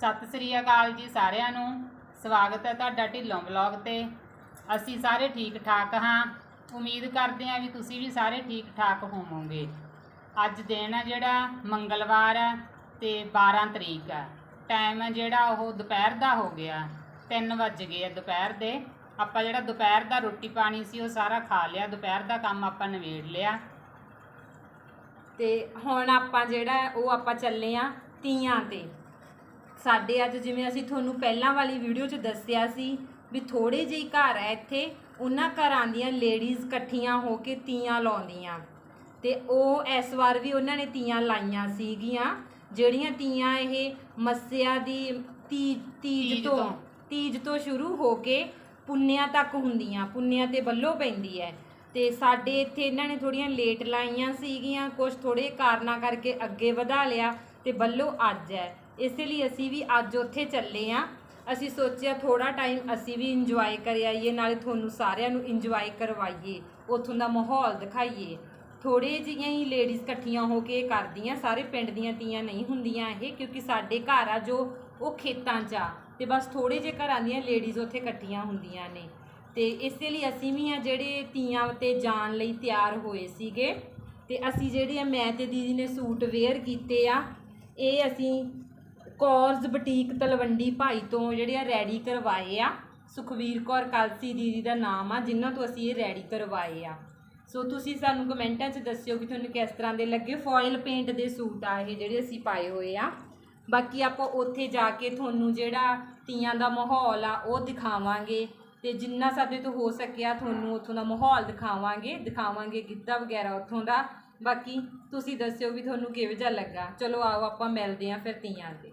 ਸਤਿ ਸ੍ਰੀ ਅਕਾਲ ਜੀ ਸਾਰਿਆਂ ਨੂੰ। ਸਵਾਗਤ ਹੈ ਤੁਹਾਡਾ ਢਿੱਲੋਂ ਵਲੌਗ ਤੇ। ਅਸੀਂ ਸਾਰੇ ਠੀਕ ਠਾਕ ਹਾਂ। ਉਮੀਦ ਕਰਦੇ ਹਾਂ ਵੀ ਤੁਸੀਂ ਵੀ ਸਾਰੇ ਠੀਕ ਠਾਕ ਹੋਵੋਗੇ। ਅੱਜ ਦਿਨ ਆ ਜਿਹੜਾ, ਮੰਗਲਵਾਰ ਹੈ ਤੇ 12 ਤਰੀਕ ਆ ਟਾਈਮ ਹੈ ਜਿਹੜਾ ਉਹ ਦੁਪਹਿਰ ਦਾ ਹੋ ਗਿਆ। 3 ਵੱਜ ਗਏ ਆ ਦੁਪਹਿਰ ਦੇ। ਆਪਾਂ ਜਿਹੜਾ ਦੁਪਹਿਰ ਦਾ ਰੋਟੀ ਪਾਣੀ ਸੀ ਉਹ ਸਾਰਾ ਖਾ ਲਿਆ। ਦੁਪਹਿਰ ਦਾ ਕੰਮ ਆਪਾਂ ਨਵੇੜ ਲਿਆ। ਤੇ ਹੁਣ ਆਪਾਂ ਜਿਹੜਾ ਉਹ ਆਪਾਂ ਚੱਲੇ ਆ ਤੀਆਂ ਤੇ। ਸਾਡੇ ਅੱਜ ਜਿਵੇਂ ਅਸੀਂ ਤੁਹਾਨੂੰ ਪਹਿਲਾਂ ਵਾਲੀ ਵੀਡੀਓ 'ਚ ਦੱਸਿਆ ਸੀ ਵੀ ਥੋੜੇ ਜਿਹੇ ਘਰ ਹੈ ਇੱਥੇ ਉਹਨਾਂ ਘਰਾਂ ਦੀਆਂ ਲੇਡੀਜ਼ ਇਕੱਠੀਆਂ ਹੋ ਕੇ ਤੀਆਂ ਲਾਉਂਦੀਆਂ। ਤੇ ਉਹ ਇਸ ਵਾਰ ਵੀ ਉਹਨਾਂ ਨੇ ਤੀਆਂ ਲਾਈਆਂ ਸੀਗੀਆਂ ਜਿਹੜੀਆਂ ਤੀਆਂ ਇਹ ਮੱਸਿਆ ਦੀ ਤੀ ਤੀਜ ਤੋਂ। ਤੀਜ ਤੋਂ ਸ਼ੁਰੂ ਹੋ ਕੇ ਪੁੰਨਿਆ ਤੱਕ ਹੁੰਦੀਆਂ ਪੁੰਨਿਆ ਤੇ ਬੱਲੋ ਪੈਂਦੀ ਹੈ। ਤੇ ਸਾਡੇ ਇੱਥੇ ਇਹਨਾਂ ਨੇ ਥੋੜੀਆਂ ਲੇਟ ਲਾਈਆਂ ਸੀਗੀਆਂ ਕੁਝ ਥੋੜੇ ਕਾਰਨਾਂ ਕਰਕੇ ਅੱਗੇ ਵਧਾ ਲਿਆ ਤੇ ਬੱਲੋ ਅੱਜ ਹੈ। ਇਸੇ ਲਈ ਅਸੀਂ ਵੀ ਅੱਜ ਉੱਥੇ ਚੱਲੇ ਆ ਅਸੀਂ ਸੋਚਿਆ ਥੋੜਾ ਟਾਈਮ ਅਸੀਂ ਵੀ ਇੰਜੋਏ ਕਰ ਆਈਏ, ਨਾਲੇ ਤੁਹਾਨੂੰ ਸਾਰਿਆਂ ਨੂੰ ਇੰਜੋਏ ਕਰਵਾਈਏ, ਉੱਥੋਂ ਦਾ ਮਾਹੌਲ ਦਿਖਾਈਏ। ਥੋੜੇ ਜਿਹੀਆਂ ਹੀ ਲੇਡੀਜ਼ ਇਕੱਠੀਆਂ ਹੋ ਕੇ ਕਰਦੀਆਂ, ਸਾਰੇ ਪਿੰਡ ਦੀਆਂ ਤੀਆਂ ਨਹੀਂ ਹੁੰਦੀਆਂ ਇਹ, ਕਿਉਂਕਿ ਸਾਡੇ ਘਰ ਆ ਜੋ, ਉਹ ਖੇਤਾਂ 'ਚ ਆ। ਤੇ ਬਸ ਥੋੜੇ ਜਿਹੇ ਘਰਾਂ ਦੀਆਂ ਲੇਡੀਜ਼ ਉੱਥੇ ਇਕੱਠੀਆਂ ਹੁੰਦੀਆਂ ਨੇ। ਤੇ ਇਸੇ ਲਈ ਅਸੀਂ ਵੀ ਆ ਜਿਹੜੇ ਤੀਆਂ ਤੇ ਜਾਣ ਲਈ ਤਿਆਰ ਹੋਏ ਸੀਗੇ। ਤੇ ਅਸੀਂ ਜਿਹੜੇ ਆ, ਮੈਂ ਤੇ ਦੀਦੀ ਨੇ ਸੂਟ ਵੇਅਰ ਕੀਤੇ ਆ, ਇਹ ਅਸੀਂ ਕੌਰਜ਼ ਬੁਟੀਕ ਤਲਵੰਡੀ ਭਾਈ ਤੋਂ ਜਿਹੜੇ ਆ ਰੈਡੀ ਕਰਵਾਏ ਆ। ਸੁਖਵੀਰ ਕੌਰ ਕਲਸੀ ਦੀਦੀ ਦਾ ਨਾਮ ਆ, ਜਿਨ੍ਹਾਂ ਤੋਂ ਅਸੀਂ ਇਹ ਰੈਡੀ ਕਰਵਾਏ ਆ। ਸੋ ਤੁਸੀਂ ਸਾਨੂੰ ਕਮੈਂਟਾਂ 'ਚ ਦੱਸਿਓ ਕਿ ਤੁਹਾਨੂੰ ਕਿਸ ਤਰ੍ਹਾਂ ਦੇ ਲੱਗੇ ਫੋਇਲ ਪੇਂਟ ਦੇ ਸੂਟ ਆ ਇਹ ਜਿਹੜੇ ਅਸੀਂ ਪਾਏ ਹੋਏ ਆ। ਬਾਕੀ ਆਪਾਂ ਉੱਥੇ ਜਾ ਕੇ ਤੁਹਾਨੂੰ ਜਿਹੜਾ ਤੀਆਂ ਦਾ ਮਾਹੌਲ ਆ, ਉਹ ਦਿਖਾਵਾਂਗੇ। ਤੇ ਜਿੰਨਾ ਸਾਡੇ ਤੋਂ ਹੋ ਸਕਿਆ ਤੁਹਾਨੂੰ ਉੱਥੋਂ ਦਾ ਮਾਹੌਲ ਦਿਖਾਵਾਂਗੇ ਦਿਖਾਵਾਂਗੇ ਗਿੱਧਾ ਵਗੈਰਾ ਉੱਥੋਂ ਦਾ। ਬਾਕੀ ਤੁਸੀਂ ਦੱਸਿਓ ਵੀ ਤੁਹਾਨੂੰ ਕਿਹੋ ਜਿਹਾ ਲੱਗਾ। ਚਲੋ ਆਓ ਆਪਾਂ ਮਿਲਦੇ ਆਂ ਫਿਰ ਤੀਆਂ ਤੇ।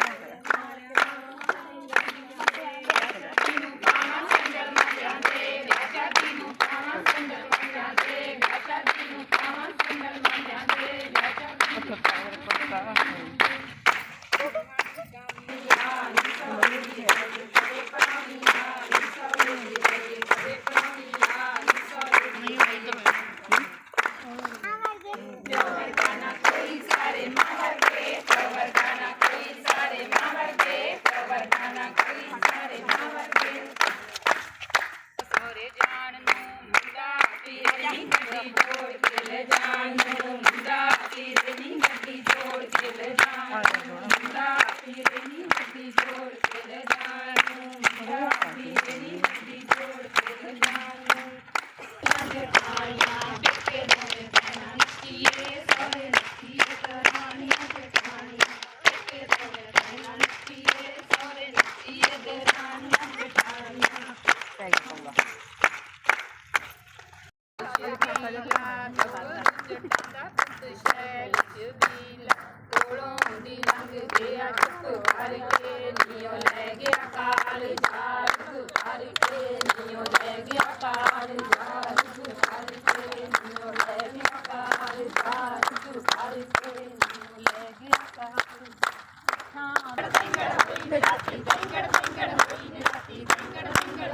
ਜਬੀਲ ਕੋਲੋਂ ਦੀ ਲੰਘ ਗਿਆ ਟੁੱਕ ਭਰ ਕੇ ਨੀਓ ਲੈ ਗਿਆ ਕਾਲ ਜਾਲ ਟੁੱਕ ਭਰ ਕੇ ਨੀਓ ਲੈ ਗਿਆ ਕਾਲ ਜਾਲ ਟੁੱਕ ਭਰ ਕੇ ਨੀਓ ਲੈ ਗਿਆ ਕਾਲ ਜਾਲ ਟੁੱਕ ਭਰ ਕੇ ਨੀਓ ਲੈ ਗਿਆ ਕਾਲ ਹਾਂ। ਬੈਂਗੜ ਬੈਂਗੜ ਬੈਂਗੜ ਬੈਂਗੜ ਬੈਂਗੜ ਬੈਂਗੜ ਬੈਂਗੜ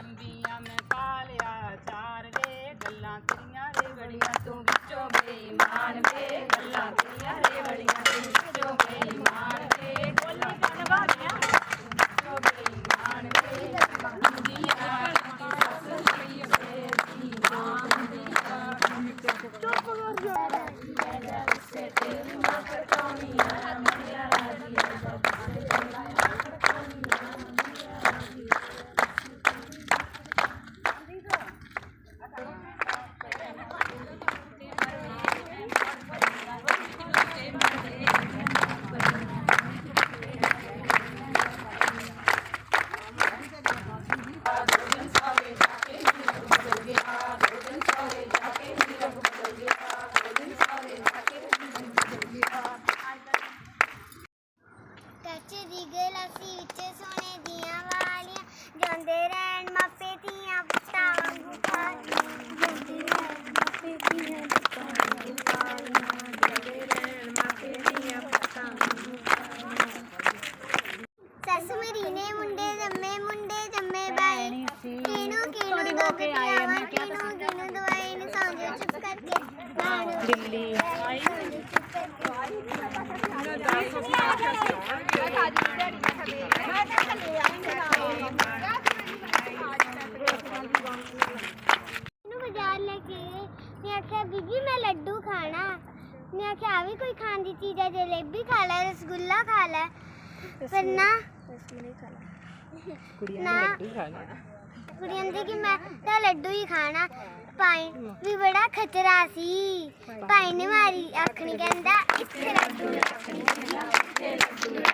ਅੰਬੀਆਂ ਮੈਂ ਪਾ ਲਿਆ ਚਾਰ ਵੇ ਗੱਲਾਂ ਤੇਰੀਆਂ ਰੇ ਬੜੀਆਂ, ਤੂੰ ਵਿੱਚੋਂ ਬੇਈਮਾਨ ਵੇ ਗੱਲਾਂ ਤੇਰੀਆਂ ਰੇ ਬੜੀਆਂ, ਤੂੰ ਵਿੱਚੋਂ ਬੇਈਮਾਨ ਵੇ ਬੋਲੀ ਕੰਨ ਵਾਲੀਆਂ। ਵਿੱਚੋਂ ਬੇਈਮਾਨ ਵੇ ਹੁੰਦੀਆਂ ਦੀ ਸੱਸ ਲਈ ਨੂੰ ਬਾਜ਼ਾਰ ਲੈ ਕੇ ਗਏ ਮੈਂ ਆਖਿਆ ਬੀਬੀ ਮੈਂ ਲੱਡੂ ਖਾਣਾ। ਮੈਂ ਆਖਿਆ ਆ ਵੀ ਕੋਈ ਖਾਣ ਦੀ ਚੀਜ਼ ਹੈ ਜਲੇਬੀ ਖਾ ਲੈ ਰਸਗੁੱਲਾ ਖਾ ਲੈ। ਫਿਰ ਨਾ ਨਾ ਕੁੜੀ ਦੀ ਕਿ ਮੈਂ ਤਾਂ ਲੱਡੂ ਹੀ ਖਾਣਾ। ਪਾਈ ਵੀ ਬੜਾ ਖਤਰਾ ਸੀ। ਭਾਈ ਨੇ ਮਾਰੀ ਆਖਣੀ, ਕਹਿੰਦਾ, ਇੱਥੇ ਲੱਡੂ ਰੱਖਣੀ ਬੋਲ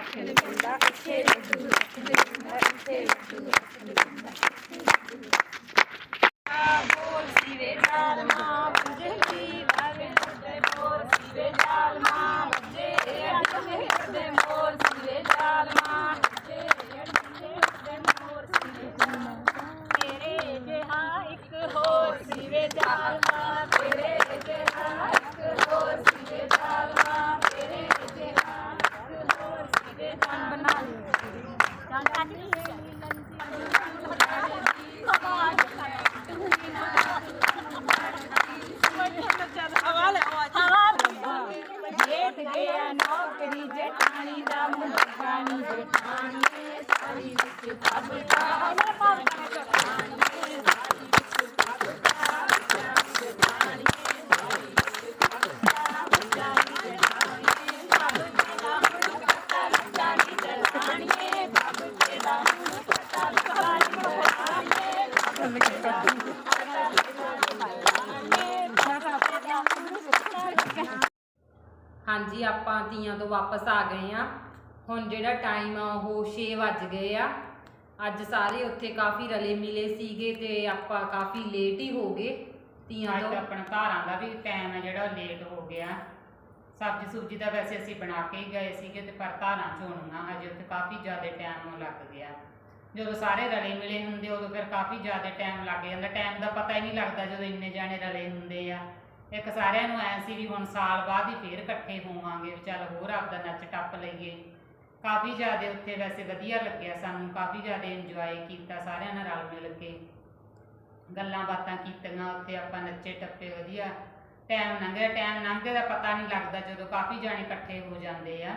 ਹਾਂਜੀ ਆਪਾਂ ਤੀਆਂ ਤੋਂ ਵਾਪਸ ਆ ਗਏ ਆ ਹੁਣ ਜਿਹੜਾ ਟਾਈਮ ਆ ਉਹ 6 ਵੱਜ ਗਏ ਆ। ਅੱਜ ਸਾਰੇ ਉੱਥੇ ਕਾਫੀ ਰਲੇ ਮਿਲੇ ਸੀਗੇ ਤੇ ਆਪਾਂ ਕਾਫੀ ਲੇਟ ਹੀ ਹੋ ਗਏ ਤੀਆਂ ਅੱਜ ਤੋਂ। ਆਪਣਾ ਧਾਰਾਂ ਦਾ ਵੀ ਟਾਈਮ ਹੈ ਜਿਹੜਾ ਲੇਟ ਹੋ ਗਿਆ। ਸਬਜ਼ੀ ਸੁਬਜੀ ਤਾਂ ਵੈਸੇ ਅਸੀਂ ਬਣਾ ਕੇ ਹੀ ਗਏ ਸੀਗੇ ਤੇ ਪਰ ਧਾਰਾਂ ਚੋਣੀਆਂ ਹਜੇ ਉੱਥੇ ਕਾਫੀ ਜ਼ਿਆਦਾ ਟਾਈਮ ਲੱਗ ਗਿਆ। ਜਦੋਂ ਸਾਰੇ ਰਲੇ ਮਿਲੇ ਹੁੰਦੇ ਉਦੋਂ ਫਿਰ ਕਾਫੀ ਜ਼ਿਆਦਾ ਟਾਈਮ ਲੱਗ ਜਾਂਦਾ। ਟਾਈਮ ਦਾ ਪਤਾ ਹੀ ਨਹੀਂ ਲੱਗਦਾ ਜਦੋਂ ਇੰਨੇ ਜਾਣੇ ਰਲੇ ਹੁੰਦੇ ਆ। ਇੱਕ ਸਾਰਿਆਂ ਨੂੰ ਐ ਸੀ ਵੀ ਹੁਣ ਸਾਲ ਬਾਅਦ ਹੀ ਫੇਰ ਇਕੱਠੇ ਹੋਵਾਂਗੇ ਚੱਲ ਹੋਰ ਆਪਦਾ ਨੱਚ ਟੱਪ ਲਈਏ। ਕਾਫੀ ਜ਼ਿਆਦਾ ਉੱਥੇ ਵੈਸੇ ਵਧੀਆ ਲੱਗਿਆ ਸਾਨੂੰ, ਕਾਫੀ ਜ਼ਿਆਦਾ ਇੰਜੋਏ ਕੀਤਾ, ਸਾਰਿਆਂ ਨਾਲ ਰਲ ਮਿਲ ਕੇ। ਗੱਲਾਂ ਬਾਤਾਂ ਕੀਤੀਆਂ, ਉੱਥੇ ਆਪਾਂ ਨੱਚੇ ਟੱਪੇ, ਵਧੀਆ। ਟਾਈਮ ਲੰਘਿਆ ਟਾਈਮ ਲੰਘੇ ਦਾ ਪਤਾ ਨਹੀਂ ਲੱਗਦਾ ਜਦੋਂ ਕਾਫੀ ਜਾਣੇ ਇਕੱਠੇ ਹੋ ਜਾਂਦੇ ਆ।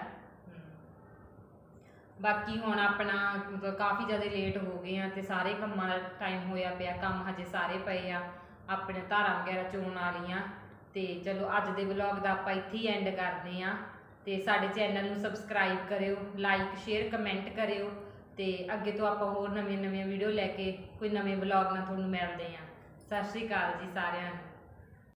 ਬਾਕੀ ਹੁਣ ਆਪਣਾ ਮਤਲਬ ਕਾਫੀ ਜ਼ਿਆਦਾ ਲੇਟ ਹੋ ਗਏ ਆ ਤੇ ਸਾਰੇ ਕੰਮਾਂ ਦਾ ਟਾਈਮ ਹੋਇਆ ਪਿਆ, ਕੰਮ ਹਜੇ ਸਾਰੇ ਪਏ ਆ ਆਪਣੇ ਧਾਰਾਂ ਵਗੈਰਾ ਚੋਣ ਵਾਲੀਆਂ। ਤੇ ਚਲੋ ਅੱਜ ਦੇ ਵਲੌਗ ਦਾ ਆਪਾਂ ਇੱਥੇ ਹੀ ਐਂਡ ਕਰਦੇ ਆ। ਤੇ ਸਾਡੇ ਚੈਨਲ ਨੂੰ ਸਬਸਕ੍ਰਾਈਬ ਕਰਿਓ ਲਾਈਕ ਸ਼ੇਅਰ ਕਮੈਂਟ ਕਰਿਓ ਤੇ ਅੱਗੇ ਤੋਂ ਆਪਾਂ ਹੋਰ ਨਵੀਆਂ ਨਵੀਆਂ ਵੀਡੀਓ ਲੈ ਕੇ ਕੋਈ ਨਵੇਂ ਵਲੌਗ ਨਾਲ ਤੁਹਾਨੂੰ ਮਿਲਦੇ ਆਂ ਸਤਿ ਸ਼੍ਰੀ ਅਕਾਲ ਜੀ ਸਾਰਿਆਂ ਨੂੰ।